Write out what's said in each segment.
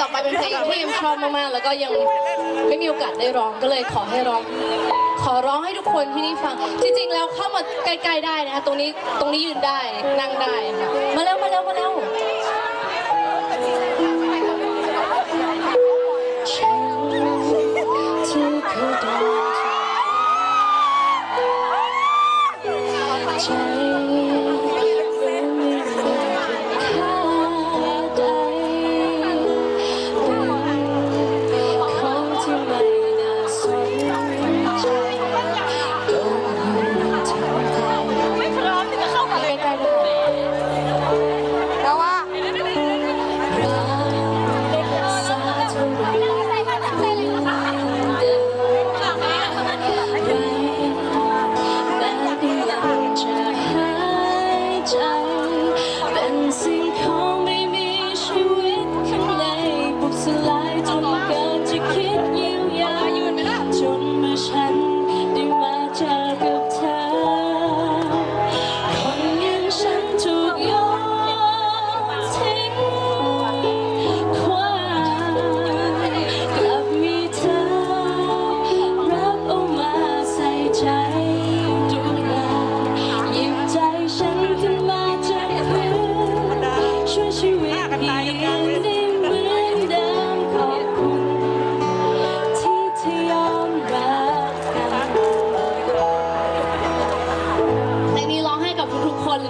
ต่อไปเป็นเพลงที่ยังชอบมากๆ แล้วก็ยังไม่มีโอกาสได้ร้องก็เลยขอให้ร้อง ขอร้องให้ทุกคนที่นี่ฟัง จริงๆ แล้วเข้ามาใกล้ๆได้นะคะตรงนี้ตรงนี้ยืนได้นั่งได้มาแล้วมาแล้วมาแล้ว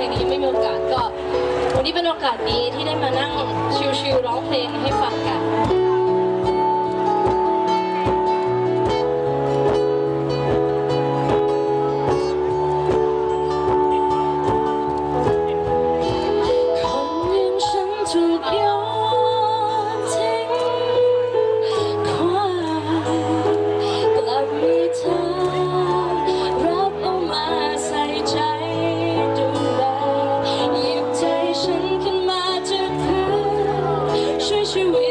พลงนี้ไม่มีโอกาสก็ วันนี้เป็นโอกาสดีที่ได้มานั่งชิลๆร้องเพลงให้ฟังกัน wish you